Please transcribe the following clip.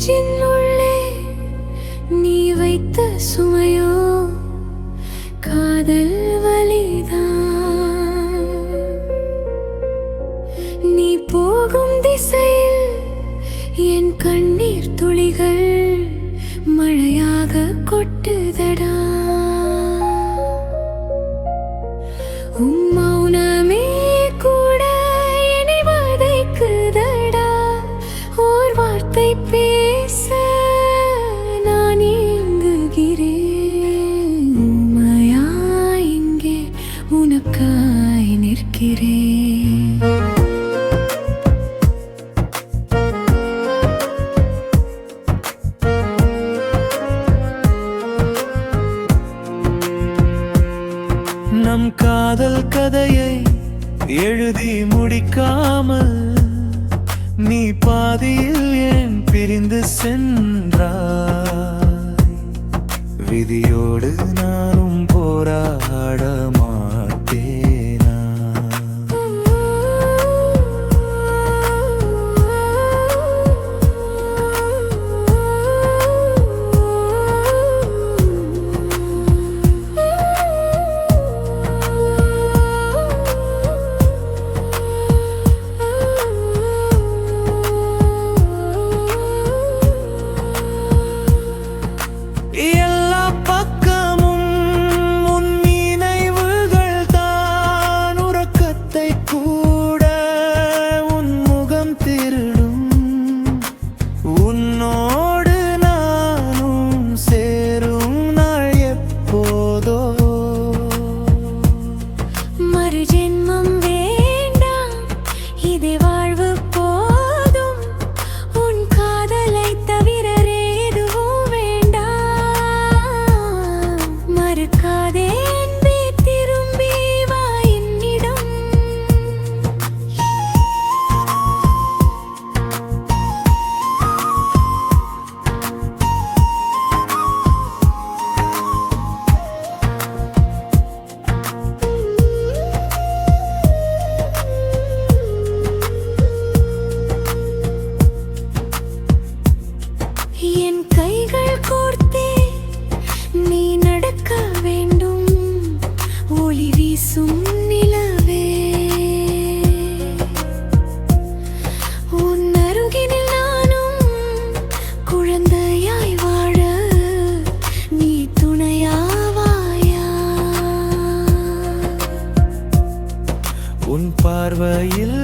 நெஞ்சின் உள்ளே நீ வைத்த சுமையோ காதல் வலிதான் நீ போகும் திசையில் என் கண்ணீர் துளிகள் மழையாக கொட்டுதடா. உம்மௌனமே கூட என்னை பாதைக்குதடா ஓர் வார்த்தை பே உனக்காய் நிற்கிறேன். நம் காதல் கதையை எழுதி முடிக்காமல் நீ பாதியில் ஏன் பிரிந்து சென்றாய்? விதியோடு நானும் போராட மாட்டேன். Yeah. வீசும் நிலவே. உன் அருகினில் நானும் குழந்தையாய் வாழ நீ பார்வையில்